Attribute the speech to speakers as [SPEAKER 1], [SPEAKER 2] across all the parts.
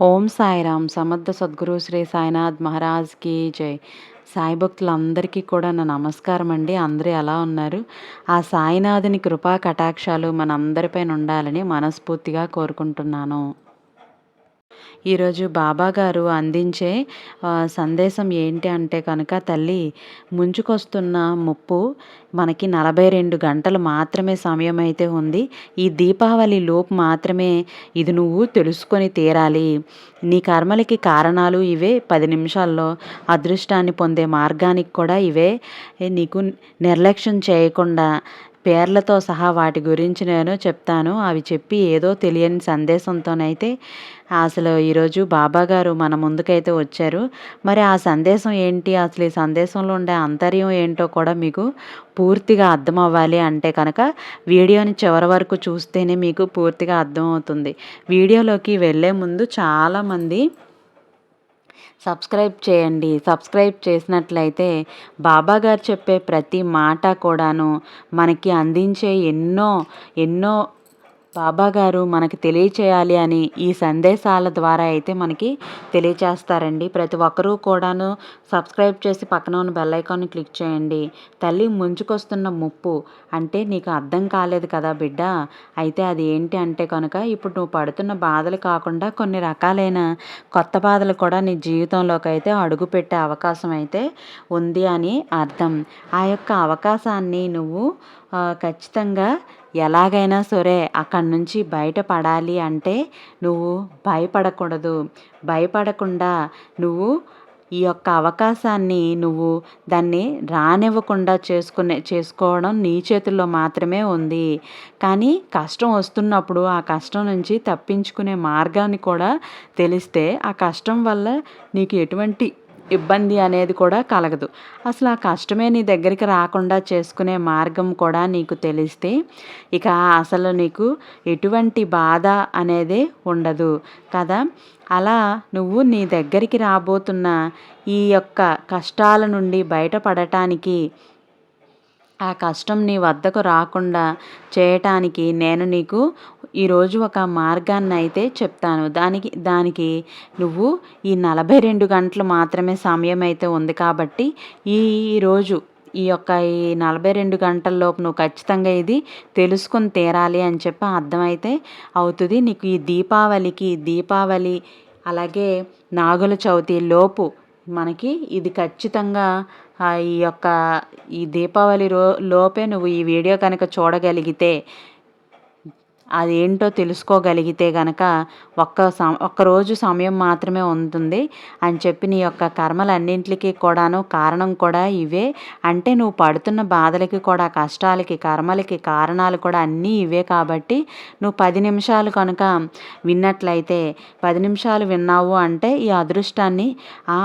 [SPEAKER 1] ఓం సాయిరామ్. సమర్థ సద్గురు శ్రీ సాయినాథ్ మహారాజ్కి జై. సాయి భక్తులందరికీ కూడా నా నమస్కారం అండి. అందరూ ఎలా ఉన్నారు? ఆ సాయినాథుని కృపా కటాక్షాలు మనందరిపైన ఉండాలని మనస్ఫూర్తిగా కోరుకుంటున్నాను. ఈరోజు బాబా గారు అందించే సందేశం ఏంటి అంటే కనుక తల్లి ముంచుకొస్తున్న ముప్పు మనకి నలభై రెండు గంటలు మాత్రమే సమయం అయితే ఉంది. ఈ దీపావళి లోపు మాత్రమే ఇది నువ్వు తెలుసుకొని తీరాలి. నీ కర్మలకి కారణాలు ఇవే. పది నిమిషాల్లో అదృష్టాన్ని పొందే మార్గానికి కూడా ఇవే. నీకు నిర్లక్ష్యం చేయకుండా పేర్లతో సహా వాటి గురించి నేను చెప్తాను. అవి చెప్పి ఏదో తెలియని సందేశంతోనైతే అసలు ఈరోజు బాబా గారు మన ముందుకైతే వచ్చారు. మరి ఆ సందేశం ఏంటి? అసలు ఈ సందేశంలో ఉండే అంతర్యం ఏంటో కూడా మీకు పూర్తిగా అర్థం అవ్వాలి అంటే కనుక వీడియోని చివరి వరకు చూస్తేనే మీకు పూర్తిగా అర్థమవుతుంది. వీడియోలోకి వెళ్ళే ముందు చాలామంది సబ్స్క్రైబ్ చేయండి. సబ్స్క్రైబ్ చేసినట్లయితే బాబా గారు చెప్పే ప్రతి మాట కూడాను మనకి అందించే ఎన్నో ఎన్నో బాబా గారు మనకి తెలియచేయాలి అని ఈ సందేశాల ద్వారా అయితే మనకి తెలియచేస్తారండి. ప్రతి ఒక్కరూ కూడాను సబ్స్క్రైబ్ చేసి పక్కన ఉన్న బెల్ ఐకాన్ని క్లిక్ చేయండి. తల్లి ముంచుకొస్తున్న ముప్పు అంటే నీకు అర్థం కాలేదు కదా బిడ్డ. అయితే అది ఏంటి అంటే కనుక ఇప్పుడు నువ్వు పడుతున్న బాధలు కాకుండా కొన్ని రకాలైన కొత్త బాధలు కూడా నీ జీవితంలోకి అయితే అడుగుపెట్టే అవకాశం అయితే ఉంది అని అర్థం. ఆ యొక్క అవకాశాన్ని నువ్వు ఖచ్చితంగా ఎలాగైనా సరే అక్కడి నుంచి బయటపడాలి అంటే నువ్వు భయపడకూడదు. భయపడకుండా నువ్వు ఈ యొక్క అవకాశాన్ని నువ్వు దాన్ని రానివ్వకుండా చేసుకునే చేసుకోవడం నీ చేతుల్లో మాత్రమే ఉంది. కానీ కష్టం వస్తున్నప్పుడు ఆ కష్టం నుంచి తప్పించుకునే మార్గాన్ని కూడా తెలిస్తే ఆ కష్టం వల్ల నీకు ఎటువంటి ఇబ్బంది అనేది కూడా కలగదు. అసలు ఆ కష్టమే నీ దగ్గరికి రాకుండా చేసుకునే మార్గం కూడా నీకు తెలిస్తే ఇక అసలు నీకు ఎటువంటి బాధ అనేది ఉండదు కదా? అలా నువ్వు నీ దగ్గరికి రాబోతున్న ఈ యొక్క కష్టాల నుండి బయటపడటానికి ఆ కష్టం నీ వద్దకు రాకుండా చేయటానికి నేను నీకు ఈరోజు ఒక మార్గాన్ని అయితే చెప్తాను. దానికి దానికి నువ్వు ఈ నలభై రెండు గంటలు మాత్రమే సమయం అయితే ఉంది కాబట్టి ఈ రోజు ఈ యొక్క ఈ నలభై రెండు గంటల్లోపు నువ్వు ఖచ్చితంగా ఇది తెలుసుకొని తీరాలి అని చెప్పి అర్థమైతే అవుతుంది. నీకు ఈ దీపావళికి దీపావళి అలాగే నాగుల చవితి లోపు మనకి ఇది ఖచ్చితంగా ఈ యొక్క ఈ దీపావళి రో లోపే నువ్వు ఈ వీడియో కనుక చూడగలిగితే అదేంటో తెలుసుకోగలిగితే గనక ఒక్క స ఒక్కరోజు సమయం మాత్రమే ఉంటుంది. అని చెప్పి నీ యొక్క కర్మలన్నింటికి కూడాను కారణం కూడా ఇవే. అంటే నువ్వు పడుతున్న బాధలకి కూడా కష్టాలకి కర్మలకి కారణాలు కూడా అన్నీ ఇవే కాబట్టి నువ్వు పది నిమిషాలు కనుక విన్నట్లయితే పది నిమిషాలు విన్నావు అంటే ఈ అదృష్టాన్ని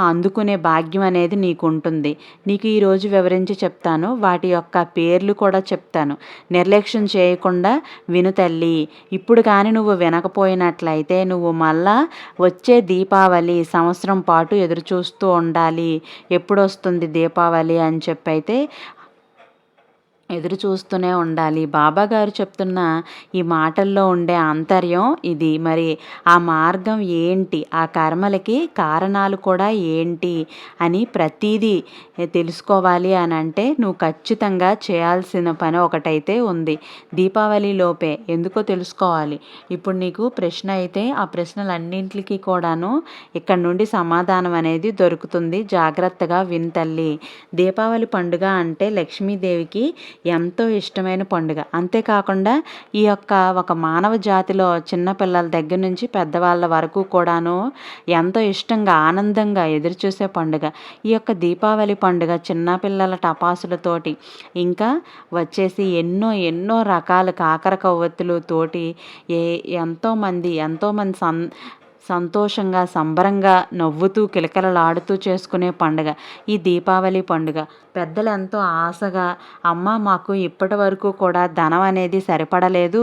[SPEAKER 1] అందుకునే భాగ్యం అనేది నీకు ఉంటుంది నీకు ఈరోజు వివరించి చెప్తాను. వాటి యొక్క పేర్లు కూడా చెప్తాను. నిర్లక్ష్యం చేయకుండా విను తల్లి. ఇప్పుడు కానీ నువ్వు వినకపోయినట్లయితే నువ్వు మళ్ళా వచ్చే దీపావళి సంవత్సరం పాటు ఎదురు చూస్తూ ఉండాలి. ఎప్పుడు వస్తుంది దీపావళి అని చెప్పి అయితే ఎదురు చూస్తూనే ఉండాలి. బాబా గారు చెప్తున్న ఈ మాటల్లో ఉండే ఆంతర్యం ఇది. మరి ఆ మార్గం ఏంటి? ఆ కర్మలకి కారణాలు కూడా ఏంటి అని ప్రతీదీ తెలుసుకోవాలి అని అంటే నువ్వు ఖచ్చితంగా చేయాల్సిన పని ఒకటైతే ఉంది. దీపావళి లోపే ఎందుకో తెలుసుకోవాలి. ఇప్పుడు నీకు ప్రశ్న అయితే ఆ ప్రశ్నలన్నింటికి కూడాను ఇక్కడ నుండి సమాధానం అనేది దొరుకుతుంది. జాగ్రత్తగా వింతల్లి దీపావళి పండుగ అంటే లక్ష్మీదేవికి ఎంతో ఇష్టమైన పండుగ. అంతేకాకుండా ఈ యొక్క ఒక మానవ జాతిలో చిన్నపిల్లల దగ్గర నుంచి పెద్దవాళ్ళ వరకు కూడాను ఎంతో ఇష్టంగా ఆనందంగా ఎదురుచూసే పండుగ. ఈ యొక్క దీపావళి పండుగ చిన్నపిల్లల టపాసులతోటి ఇంకా వచ్చేసి ఎన్నో ఎన్నో రకాల కాకర కవ్వొత్తులతోటి ఏ ఎంతోమంది ఎంతోమంది సం సంతోషంగా సంబరంగా నవ్వుతూ కిలకిలలాడుతూ చేసుకునే పండుగ. ఈ దీపావళి పండుగ. పెద్దలు ఎంతో ఆశగా అమ్మ మాకు ఇప్పటి వరకు కూడా ధనం అనేది సరిపడలేదు.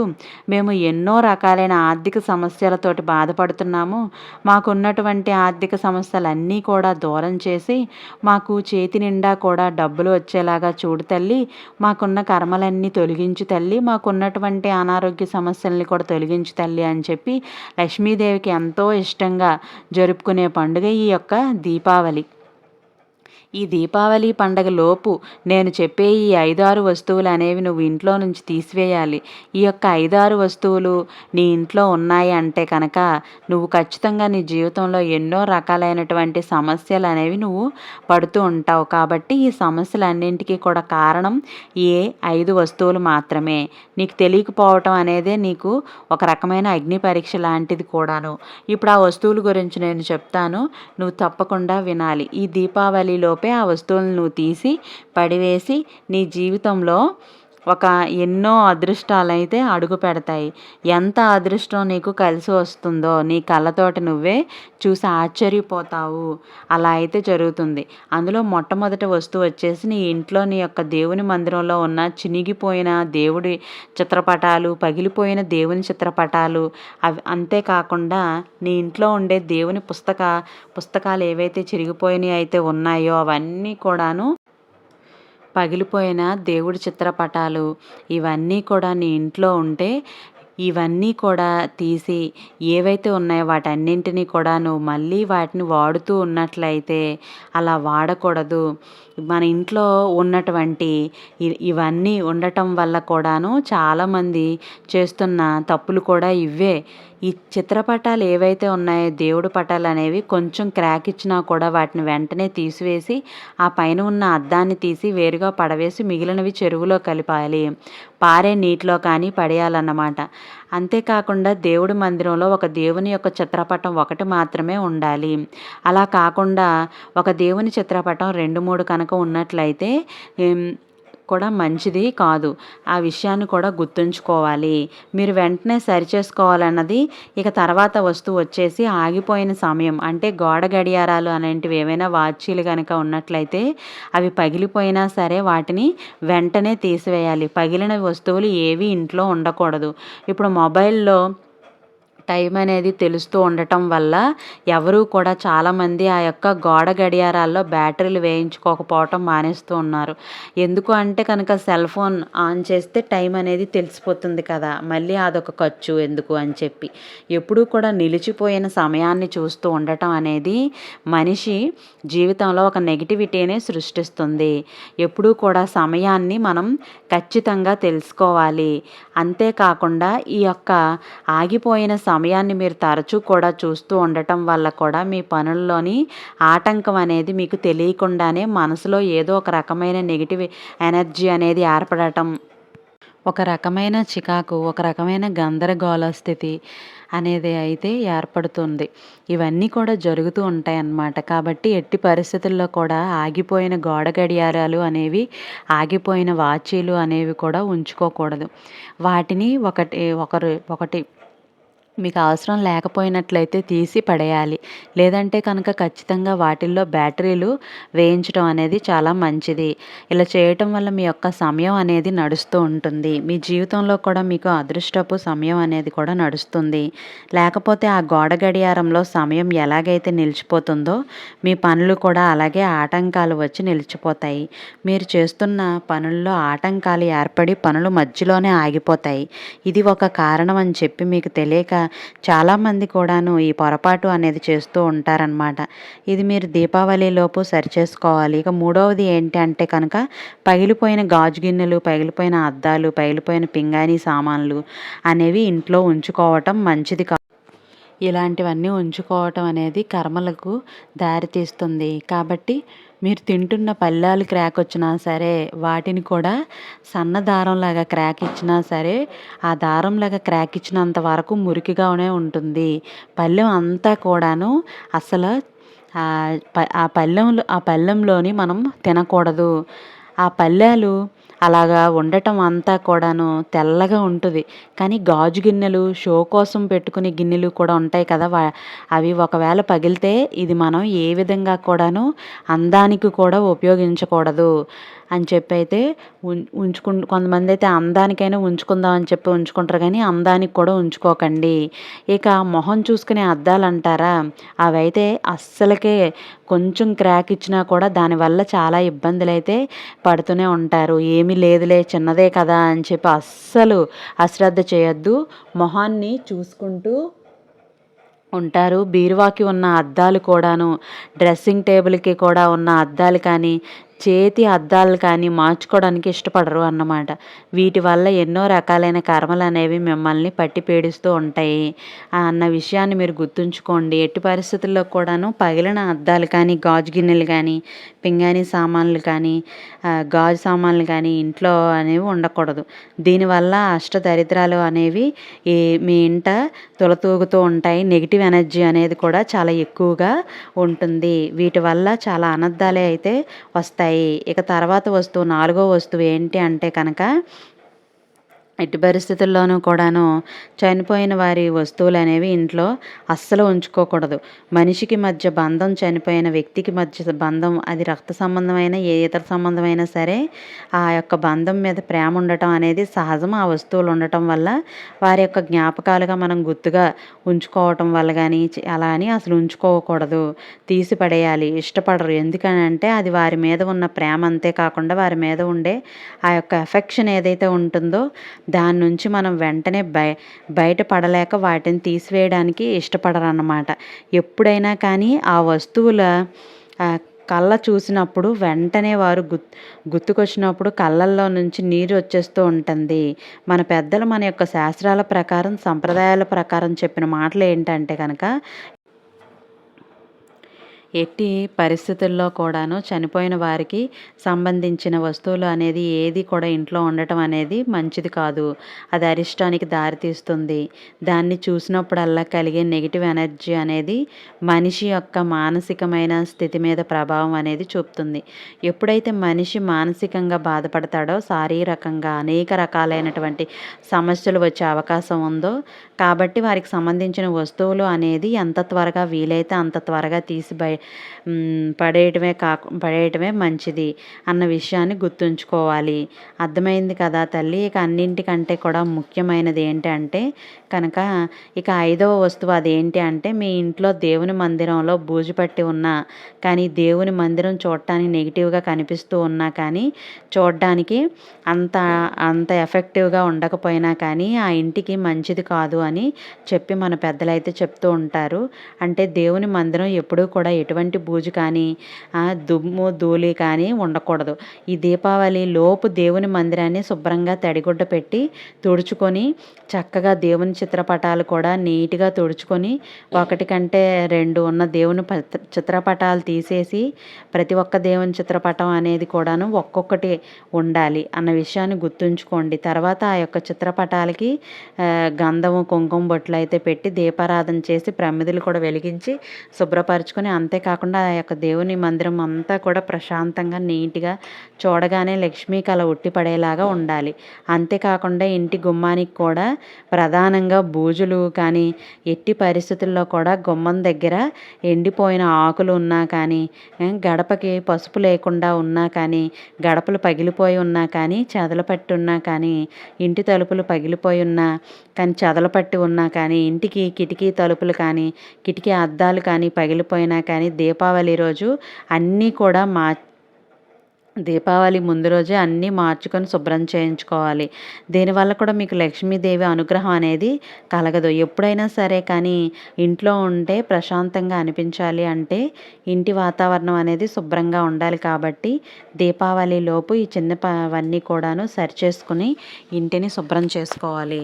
[SPEAKER 1] మేము ఎన్నో రకాలైన ఆర్థిక సమస్యలతోటి బాధపడుతున్నాము. మాకున్నటువంటి ఆర్థిక సమస్యలన్నీ కూడా దూరం చేసి మాకు చేతి నిండా కూడా డబ్బులు వచ్చేలాగా చూడు తల్లి. మాకున్న కర్మలన్నీ తొలగించు తల్లి. మాకున్నటువంటి అనారోగ్య సమస్యల్ని కూడా తొలగించు తల్లి అని చెప్పి లక్ష్మీదేవికి ఎంతో ఇష్టంగా జరుపుకునే పండుగ ఈ యొక్క దీపావళి. ఈ దీపావళి పండగ లోపు నేను చెప్పే ఈ ఐదారు వస్తువులు అనేవి నువ్వు ఇంట్లో నుంచి తీసివేయాలి. ఈ యొక్క ఐదారు వస్తువులు నీ ఇంట్లో ఉన్నాయి అంటే కనుక నువ్వు ఖచ్చితంగా నీ జీవితంలో ఎన్నో రకాలైనటువంటి సమస్యలు అనేవి నువ్వు పడుతూ ఉంటావు. కాబట్టి ఈ సమస్యలన్నింటికీ కూడా కారణం ఏ ఐదు వస్తువులు మాత్రమే. నీకు తెలియకపోవటం అనేదే నీకు ఒక రకమైన అగ్ని పరీక్ష లాంటిది కూడాను. ఇప్పుడు ఆ వస్తువుల గురించి నేను చెప్తాను. నువ్వు తప్పకుండా వినాలి. ఈ దీపావళిలోపు ఆ వస్తువులను తీసి పడివేసి నీ జీవితంలో ఒక ఎన్నో అదృష్టాలైతే అడుగు పెడతాయి. ఎంత అదృష్టం నీకు కలిసి వస్తుందో నీ కళ్ళతోటి నువ్వే చూసి ఆశ్చర్యపోతావు. అలా అయితే జరుగుతుంది. అందులో మొట్టమొదటి వస్తువు వచ్చేసి నీ ఇంట్లో నీ యొక్క దేవుని మందిరంలో ఉన్న చినిగిపోయిన దేవుడి చిత్రపటాలు పగిలిపోయిన దేవుని చిత్రపటాలు అవి అంతేకాకుండా నీ ఇంట్లో ఉండే దేవుని పుస్తక పుస్తకాలు ఏవైతే చిరిగిపోయినాయి అయితే ఉన్నాయో అవన్నీ కూడాను పగిలిపోయిన దేవుడి చిత్రపటాలు ఇవన్నీ కూడా నీ ఇంట్లో ఉంటే ఇవన్నీ కూడా తీసి ఏవైతే ఉన్నాయో వాటన్నింటినీ కూడా నువ్వు మళ్ళీ వాటిని వాడుతూ ఉన్నట్లయితే అలా వాడకూడదు. మన ఇంట్లో ఉన్నటువంటి ఇవన్నీ ఉండటం వల్ల కూడాను చాలామంది చేస్తున్న తప్పులు కూడా ఇవే ఈ చిత్రపటాలు ఏవైతే ఉన్నాయో దేవుడు పటాలు అనేవి కొంచెం క్రాక్ ఇచ్చినా కూడా వాటిని వెంటనే తీసివేసి ఆ పైన ఉన్న అద్దాన్ని తీసి వేరుగా పడవేసి మిగిలినవి చెరువులో కలిపాలి. పారే నీటిలో కానీ పడేయాలన్నమాట. అంతేకాకుండా దేవుడి మందిరంలో ఒక దేవుని యొక్క చిత్రపటం ఒకటి మాత్రమే ఉండాలి. అలా కాకుండా ఒక దేవుని చిత్రపటం రెండు మూడు కనుక ఉన్నట్లయితే కూడా మంచిది కాదు. ఆ విషయాన్ని కూడా గుర్తుంచుకోవాలి. మీరు వెంటనే సరిచేసుకోవాలన్నది ఇక తర్వాత వస్తువు వచ్చేసి ఆగిపోయిన సమయం. అంటే గోడ గడియారాలు అనేటివి ఏవైనా వాచీలు కనుక ఉన్నట్లయితే అవి పగిలిపోయినా సరే వాటిని వెంటనే తీసివేయాలి. పగిలిన వస్తువులు ఏవి ఇంట్లో ఉండకూడదు. ఇప్పుడు మొబైల్లో టైం అనేది తెలుస్తూ ఉండటం వల్ల ఎవరూ కూడా చాలామంది ఆ యొక్క గోడ గడియారాల్లో బ్యాటరీలు వేయించుకోకపోవటం మానేస్తూ ఉన్నారు. ఎందుకు అంటే కనుక సెల్ ఫోన్ ఆన్ చేస్తే టైం అనేది తెలిసిపోతుంది కదా మళ్ళీ అదొక ఖర్చు ఎందుకు అని చెప్పి. ఎప్పుడూ కూడా నిలిచిపోయిన సమయాన్ని చూస్తూ ఉండటం అనేది మనిషి జీవితంలో ఒక నెగిటివిటీనే సృష్టిస్తుంది. ఎప్పుడూ కూడా సమయాన్ని మనం ఖచ్చితంగా తెలుసుకోవాలి. అంతేకాకుండా ఈ యొక్క ఆగిపోయిన సమయాన్ని మీరు తరచూ కూడా చూస్తూ ఉండటం వల్ల కూడా మీ పనుల్లోని ఆటంకం అనేది మీకు తెలియకుండానే మనసులో ఏదో ఒక రకమైన నెగిటివ్ ఎనర్జీ అనేది ఏర్పడటం ఒక రకమైన చికాకు ఒక రకమైన గందరగోళ స్థితి అనేది అయితే ఏర్పడుతుంది. ఇవన్నీ కూడా జరుగుతూ ఉంటాయి అన్నమాట. కాబట్టి ఎట్టి పరిస్థితుల్లో కూడా ఆగిపోయిన గోడ గడియారాలు అనేవి ఆగిపోయిన వాచీలు అనేవి కూడా ఉంచుకోకూడదు. వాటిని ఒకటి ఒకరు ఒకటి మీకు అవసరం లేకపోయినట్లయితే తీసి పడేయాలి. లేదంటే కనుక ఖచ్చితంగా వాటిల్లో బ్యాటరీలు వేయించడం అనేది చాలా మంచిది. ఇలా చేయటం వల్ల మీ యొక్క సమయం అనేది నడుస్తూ ఉంటుంది. మీ జీవితంలో కూడా మీకు అదృష్టపు సమయం అనేది కూడా నడుస్తుంది. లేకపోతే ఆ గోడ గడియారంలో సమయం ఎలాగైతే నిలిచిపోతుందో మీ పనులు కూడా అలాగే ఆటంకాలు వచ్చి నిలిచిపోతాయి. మీరు చేస్తున్న పనుల్లో ఆటంకాలు ఏర్పడి పనులు మధ్యలోనే ఆగిపోతాయి. ఇది ఒక కారణం అని చెప్పి మీకు తెలియక చాలామంది కూడాను ఈ పొరపాటు అనేది చేస్తూ ఉంటారనమాట ఇది మీరు దీపావళిలోపు సరిచేసుకోవాలి. ఇక మూడవది ఏంటి అంటే కనుక పగిలిపోయిన గాజు గిన్నెలు పగిలిపోయిన అద్దాలు పగిలిపోయిన పింగాణి సామాన్లు అనేవి ఇంట్లో ఉంచుకోవటం మంచిది కాదు ఇలాంటివన్నీ ఉంచుకోవటం అనేది కర్మలకు దారితీస్తుంది కాబట్టి మీరు తింటున్న పళ్ళాలు క్రాక్ వచ్చినా సరే వాటిని కూడా సన్న దారంలాగా క్రాక్ ఇచ్చినా సరే ఆ దారంలాగా క్రాక్ ఇచ్చినంత వరకు మురికిగానే ఉంటుంది. పళ్ళెం అంతా కూడాను అసలు ఆ పళ్ళెంలో ఆ పళ్ళెంలోని మనం తినకూడదు. ఆ పళ్ళాలు అలాగా ఉండటం అంతా కూడాను తెల్లగా ఉంటుంది. కానీ గాజు గిన్నెలు షో కోసం పెట్టుకునే గిన్నెలు కూడా ఉంటాయి కదా అవి ఒకవేళ పగిలితే ఇది మనం ఏ విధంగా కూడాను అందానికి కూడా ఉపయోగించకూడదు. అని చెప్పి అయితే ఉంచుకు కొంతమంది అయితే అందానికైనా ఉంచుకుందాం అని చెప్పి ఉంచుకుంటారు కానీ అందానికి కూడా ఉంచుకోకండి. ఇక మొహం చూసుకునే అద్దాలు అంటారా అవైతే అస్సలకే కొంచెం క్రాక్ ఇచ్చినా కూడా దానివల్ల చాలా ఇబ్బందులు అయితే పడుతూనే ఉంటారు. ఏమీ లేదులే చిన్నదే కదా అని చెప్పి అస్సలు అశ్రద్ధ చేయొద్దు. మొహాన్ని చూసుకుంటూ ఉంటారు. బీరువాకి ఉన్న అద్దాలు కూడాను డ్రెస్సింగ్ టేబుల్కి కూడా ఉన్న అద్దాలు కానీ చేతి అద్దాలు కానీ మార్చుకోవడానికి ఇష్టపడరు అన్నమాట. వీటి వల్ల ఎన్నో రకాలైన కర్మలు అనేవి మిమ్మల్ని పట్టి పీడిస్తూ ఉంటాయి. అన్న విషయాన్ని మీరు గుర్తుంచుకోండి. ఎట్టి పరిస్థితుల్లో కూడాను పగిలిన అద్దాలు కానీ గాజు గిన్నెలు కానీ పింగాణి సామాన్లు కానీ గాజు సామాన్లు కానీ ఇంట్లో అనేవి ఉండకూడదు. దీనివల్ల అష్ట దరిద్రాలు అనేవి ఈ మీ ఇంట తొలతూగుతూ ఉంటాయి. నెగిటివ్ ఎనర్జీ అనేది కూడా చాలా ఎక్కువగా ఉంటుంది. వీటి వల్ల చాలా అనర్థాలే అయితే వస్తాయి. వస్తాయి. ఇక తర్వాత వస్తువు నాలుగో వస్తువు ఏంటి అంటే కనుక ఎట్టి పరిస్థితుల్లోనూ కూడాను చనిపోయిన వారి వస్తువులు అనేవి ఇంట్లో అస్సలు ఉంచుకోకూడదు. మనిషికి మధ్య బంధం చనిపోయిన వ్యక్తికి మధ్య బంధం అది రక్త సంబంధమైన ఏ ఇతర సంబంధమైనా సరే ఆ యొక్క బంధం మీద ప్రేమ ఉండటం అనేది సహజం. ఆ వస్తువులు ఉండటం వల్ల వారి యొక్క జ్ఞాపకాలుగా మనం గుర్తుగా ఉంచుకోవటం వల్ల కానీ అలా అని అసలు ఉంచుకోకూడదు. తీసి పడేయాలి ఇష్టపడరు. ఎందుకని అంటే అది వారి మీద ఉన్న ప్రేమ అంతే కాకుండా వారి మీద ఉండే ఆ యొక్క ఎఫెక్షన్ ఏదైతే ఉంటుందో దాని నుంచి మనం వెంటనే బయ బయటపడలేక వాటిని తీసివేయడానికి ఇష్టపడరన్నమాట. ఎప్పుడైనా కానీ ఆ వస్తువుల కళ్ళ చూసినప్పుడు వెంటనే వారు గుత్ గుర్తుకొచ్చినప్పుడు కళ్ళల్లో నుంచి నీరు వచ్చేస్తూ ఉంటుంది. మన పెద్దలు మన యొక్క శాస్త్రాల ప్రకారం సంప్రదాయాల ప్రకారం చెప్పిన మాటలు ఏంటంటే కనుక ఎట్టి పరిస్థితుల్లో కూడాను చనిపోయిన వారికి సంబంధించిన వస్తువులు అనేది ఏది కూడా ఇంట్లో ఉండటం అనేది మంచిది కాదు. అది అరిష్టానికి దారితీస్తుంది దాన్ని చూసినప్పుడల్లా కలిగే నెగిటివ్ ఎనర్జీ అనేది మనిషి యొక్క మానసికమైన స్థితి మీద ప్రభావం అనేది చూపుతుంది. ఎప్పుడైతే మనిషి మానసికంగా బాధపడతాడో శారీరకంగా అనేక రకాలైనటువంటి సమస్యలు వచ్చే అవకాశం ఉందో కాబట్టి వారికి సంబంధించిన వస్తువులు అనేది ఎంత త్వరగా వీలైతే అంత త్వరగా తీసి బయ పడేయటమే కాకు పడేయటమే మంచిది అన్న విషయాన్ని గుర్తుంచుకోవాలి. అర్థమైంది కదా తల్లి? ఇక అన్నింటికంటే కూడా ముఖ్యమైనది ఏంటంటే కనుక ఇక ఐదవ వస్తువు అదేంటి అంటే మీ ఇంట్లో దేవుని మందిరంలో బూజు పట్టి ఉన్నా కానీ దేవుని మందిరం చూడటానికి నెగిటివ్గా కనిపిస్తూ ఉన్నా కానీ చూడడానికి అంత అంత ఎఫెక్టివ్గా ఉండకపోయినా కానీ ఆ ఇంటికి మంచిది కాదు అని చెప్పి మన పెద్దలైతే చెప్తూ ఉంటారు. అంటే దేవుని మందిరం ఎప్పుడూ కూడా ఎటువంటి బూజు కానీ దుమ్ము ధూళి కానీ ఉండకూడదు. ఈ దీపావళి లోపు దేవుని మందిరాన్ని శుభ్రంగా తడిగుడ్డ పెట్టి తుడుచుకొని చక్కగా దేవుని చిత్రపటాలు కూడా నీట్గా తుడుచుకొని ఒకటి కంటే రెండు ఉన్న దేవుని చిత్రపటాలు తీసేసి ప్రతి ఒక్క దేవుని చిత్రపటం అనేది కూడాను ఒక్కొక్కటి ఉండాలి అన్న విషయాన్ని గుర్తుంచుకోండి. తర్వాత ఆ యొక్క చిత్రపటాలకి గంధము కుంకుమ బొట్లు అయితే పెట్టి దీపారాధన చేసి ప్రమిదలు కూడా వెలిగించి శుభ్రపరచుకొని అంతేకాకుండా ఆ యొక్క దేవుని మందిరం అంతా కూడా ప్రశాంతంగా నీట్గా చూడగానే లక్ష్మీ కళ ఉట్టిపడేలాగా ఉండాలి. అంతేకాకుండా ఇంటి గుమ్మానికి కూడా ప్రధానంగా బూజులు కానీ ఎట్టి పరిస్థితుల్లో కూడా గుమ్మం దగ్గర ఎండిపోయిన ఆకులు ఉన్నా కానీ గడపకి పసుపు లేకుండా ఉన్నా కానీ గడపలు పగిలిపోయి ఉన్నా కానీ చెదలు పట్టి ఉన్నా కానీ ఇంటి తలుపులు పగిలిపోయి ఉన్నా కానీ చెదలు పట్టి ఉన్నా కానీ ఇంటికి కిటికీ తలుపులు కానీ కిటికీ అద్దాలు కానీ పగిలిపోయినా కానీ దీపావళి రోజు అన్నీ కూడా మా దీపావళి ముందు రోజే అన్నీ మార్చుకొని శుభ్రం చేయించుకోవాలి. దీనివల్ల కూడా మీకు లక్ష్మీదేవి అనుగ్రహం అనేది కలగదు. ఎప్పుడైనా సరే కానీ ఇంట్లో ఉంటే ప్రశాంతంగా అనిపించాలి అంటే ఇంటి వాతావరణం అనేది శుభ్రంగా ఉండాలి కాబట్టి దీపావళి లోపు ఈ చిన్నవన్నీ కూడాను సరి చేసుకుని ఇంటిని శుభ్రం చేసుకోవాలి.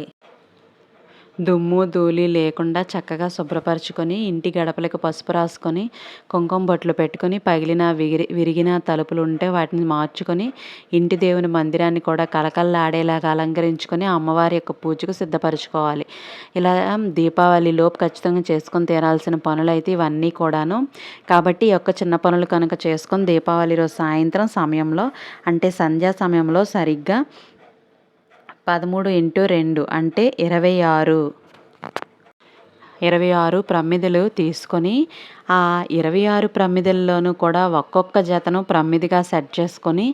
[SPEAKER 1] దుమ్ము ధూళి లేకుండా చక్కగా శుభ్రపరచుకొని ఇంటి గడపలకు పసుపు రాసుకొని కుంకుమ బొట్లు పెట్టుకొని పగిలిన విరి విరిగిన తలుపులు ఉంటే వాటిని మార్చుకొని ఇంటి దేవుని మందిరాన్ని కూడా కలకల్లాడేలాగా అలంకరించుకొని అమ్మవారి యొక్క పూజకు సిద్ధపరచుకోవాలి. ఇలా దీపావళి లోపు ఖచ్చితంగా చేసుకొని తీరాల్సిన పనులు అయితే ఇవన్నీ కూడాను. కాబట్టి ఈ యొక్క చిన్న పనులు కనుక చేసుకొని దీపావళి రోజు సాయంత్రం సమయంలో అంటే సంధ్యా సమయంలో సరిగ్గా పదమూడు ఇంటూ రెండు అంటే ఇరవై ఆరు. ఇరవై ఆరు ప్రమిదలు తీసుకొని ఆ ఇరవై ఆరు ప్రమిదల్లోనూ కూడా ఒక్కొక్క జతను ప్రమిదిగా సెట్ చేసుకొని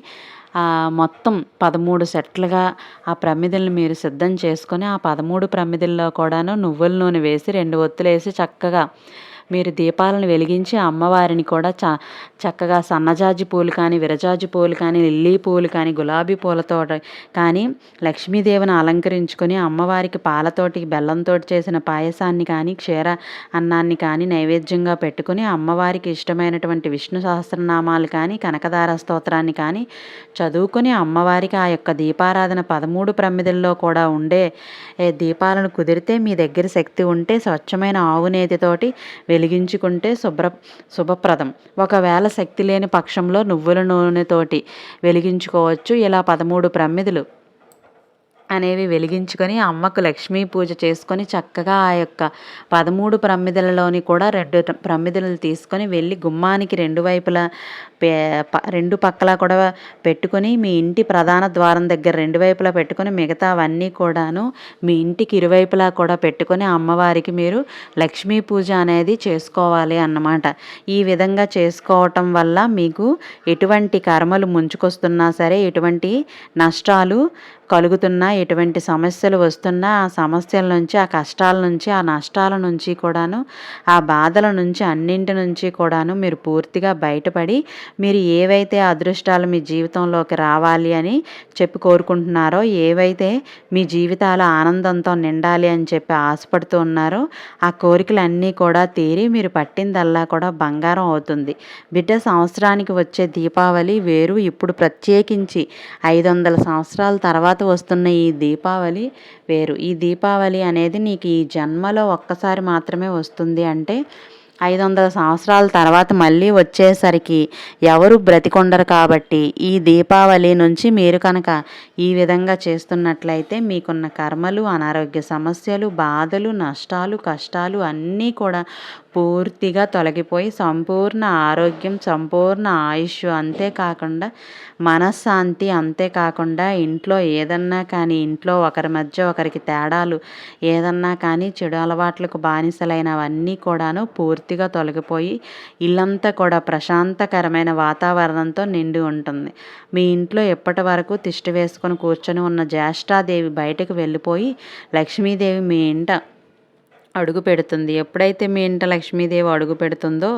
[SPEAKER 1] మొత్తం పదమూడు సెట్లుగా ఆ ప్రమిదల్ని మీరు సిద్ధం చేసుకొని ఆ పదమూడు ప్రమిదల్లో కూడాను నువ్వుల నూనె వేసి రెండు ఒత్తులు వేసి చక్కగా మీరు దీపాలను వెలిగించి అమ్మవారిని కూడా చ చక్కగా సన్నజాజి పూలు కానీ విరజాజి పూలు కానీ లిల్లీ పూలు కానీ గులాబీ పూలతో కానీ లక్ష్మీదేవిని అలంకరించుకొని అమ్మవారికి పాలతోటి బెల్లంతో చేసిన పాయసాన్ని కానీ క్షీర అన్నాన్ని కానీ నైవేద్యంగా పెట్టుకుని అమ్మవారికి ఇష్టమైనటువంటి విష్ణు సహస్రనామాలు కానీ కనకదార స్తోత్రాన్ని కానీ చదువుకొని అమ్మవారికి ఆ యొక్క దీపారాధన పదమూడు ప్రమిదల్లో కూడా ఉండే దీపాలను కుదిరితే మీ దగ్గర శక్తి ఉంటే స్వచ్ఛమైన ఆవు నేతితోటి వెలిగించుకుంటే శుభ్ర శుభప్రదం. ఒకవేళ శక్తి లేని పక్షంలో నువ్వుల నూనెతోటి వెలిగించుకోవచ్చు. ఇలా పదమూడు ప్రమిదలు. అనేవి వెలిగించుకొని అమ్మకు లక్ష్మీ పూజ చేసుకొని చక్కగా ఆ యొక్క పదమూడు ప్రమిదలలోని కూడా రెండు ప్రమిదలు తీసుకొని వెళ్ళి గుమ్మానికి రెండు వైపులా రెండు పక్కల కూడా పెట్టుకొని మీ ఇంటి ప్రధాన ద్వారం దగ్గర రెండు వైపులా పెట్టుకొని మిగతా అవన్నీ కూడాను మీ ఇంటికి ఇరువైపులా కూడా పెట్టుకొని అమ్మవారికి మీరు లక్ష్మీ పూజ అనేది చేసుకోవాలి అన్నమాట. ఈ విధంగా చేసుకోవటం వల్ల మీకు ఎటువంటి కర్మలు ముంచుకొస్తున్నా సరే ఎటువంటి నష్టాలు కలుగుతున్నా ఎటువంటి సమస్యలు వస్తున్నా ఆ సమస్యల నుంచి ఆ కష్టాల నుంచి ఆ నష్టాల నుంచి కూడాను ఆ బాధల నుంచి అన్నింటి నుంచి కూడాను మీరు పూర్తిగా బయటపడి మీరు ఏవైతే అదృష్టాలు మీ జీవితంలోకి రావాలి అని చెప్పి కోరుకుంటున్నారో ఏవైతే మీ జీవితాల ఆనందంతో నిండాలి అని చెప్పి ఆశపడుతూ ఉన్నారో ఆ కోరికలన్నీ కూడా తీరి మీరు పట్టిందల్లా కూడా బంగారం అవుతుంది. బిడ్డ సంవత్సరానికి వచ్చే దీపావళి వేరు. ఇప్పుడు ప్రత్యేకించి ఐదు వందల సంవత్సరాల తర్వాత తర్వాత వస్తున్న ఈ దీపావళి వేరు. ఈ దీపావళి అనేది నీకు ఈ జన్మలో ఒక్కసారి మాత్రమే వస్తుంది అంటే ఐదు వందల సంవత్సరాల తర్వాత మళ్ళీ వచ్చేసరికి ఎవరు బ్రతికొండరు కాబట్టి ఈ దీపావళి నుంచి మీరు కనుక ఈ విధంగా చేస్తున్నట్లయితే మీకున్న కర్మలు అనారోగ్య సమస్యలు బాధలు నష్టాలు కష్టాలు అన్నీ కూడా పూర్తిగా తొలగిపోయి సంపూర్ణ ఆరోగ్యం సంపూర్ణ ఆయుష్ అంతేకాకుండా మనశ్శాంతి అంతేకాకుండా ఇంట్లో ఏదన్నా కానీ ఇంట్లో ఒకరి మధ్య ఒకరికి తేడాలు ఏదన్నా కానీ చెడు అలవాట్లకు బానిసలైనవన్నీ కూడాను పూర్తిగా తొలగిపోయి ఇల్లంతా కూడా ప్రశాంతకరమైన వాతావరణంతో నిండి ఉంటుంది. మీ ఇంట్లో ఎప్పటి వరకు తిష్టి వేసుకొని కూర్చొని ఉన్న జ్యేష్ఠాదేవి బయటకు వెళ్ళిపోయి లక్ష్మీదేవి మీ ఇంట అడుగు పెడుతుంది. ఎప్పుడైతే మీ ఇంట లక్ష్మీదేవి అడుగు పెడుతుందో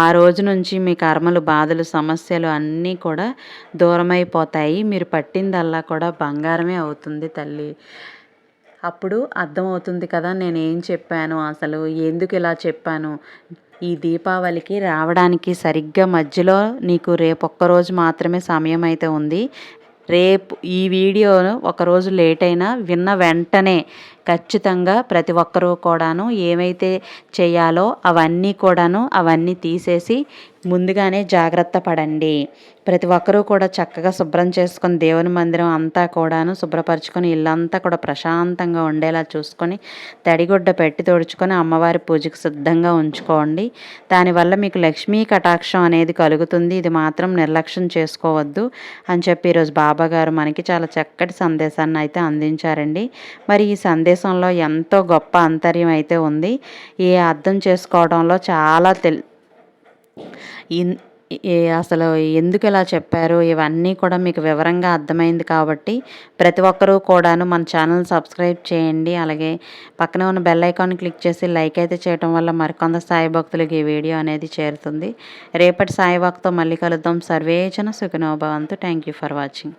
[SPEAKER 1] ఆ రోజు నుంచి మీ కర్మలు బాధలు సమస్యలు అన్నీ కూడా దూరమైపోతాయి. మీరు పట్టిందల్లా కూడా బంగారమే అవుతుంది తల్లి. అప్పుడు అర్థమవుతుంది కదా నేను ఏం చెప్పాను అసలు ఎందుకు ఇలా చెప్పాను? ఈ దీపావళికి రావడానికి సరిగ్గా మధ్యలో నీకు రేపు ఒక్కరోజు మాత్రమే సమయం అయితే ఉంది. రేపు ఈ వీడియోను ఒకరోజు లేట్ అయినా విన్న వెంటనే ఖచ్చితంగా ప్రతి ఒక్కరూ కూడాను ఏమైతే చేయాలో అవన్నీ కూడాను అవన్నీ తీసేసి ముందుగానే జాగ్రత్త పడండి. ప్రతి ఒక్కరూ కూడా చక్కగా శుభ్రం చేసుకొని దేవుని మందిరం అంతా కూడాను శుభ్రపరచుకొని ఇల్లంతా కూడా ప్రశాంతంగా ఉండేలా చూసుకొని తడిగుడ్డ పెట్టి తోడుచుకొని అమ్మవారి పూజకు సిద్ధంగా ఉంచుకోండి. దానివల్ల మీకు లక్ష్మీ కటాక్షం అనేది కలుగుతుంది. ఇది మాత్రం నిర్లక్ష్యం చేసుకోవద్దు అని చెప్పి ఈరోజు బాబా గారు మనకి చాలా చక్కటి సందేశాన్ని అయితే అందించారండి. మరి ఈ సందేశం దేశంలో ఎంతో గొప్ప అంతర్యం అయితే ఉంది. ఈ అర్థం చేసుకోవడంలో చాలా తెల్ అసలు ఎందుకు ఇలా చెప్పారు? ఇవన్నీ కూడా మీకు వివరంగా అర్థమైంది కాబట్టి ప్రతి ఒక్కరూ కూడాను మన ఛానల్ సబ్స్క్రైబ్ చేయండి. అలాగే పక్కనే ఉన్న బెల్ ఐకాన్ క్లిక్ చేసి లైక్ అయితే చేయడం వల్ల మరికొంత సాయి భక్తులకు ఈ వీడియో అనేది చేరుతుంది. రేపటి సాయి భక్తో మళ్ళీ కలుద్దాం. సర్వేచన సుఖనోభవంతు థ్యాంక్ యూ ఫర్ వాచింగ్.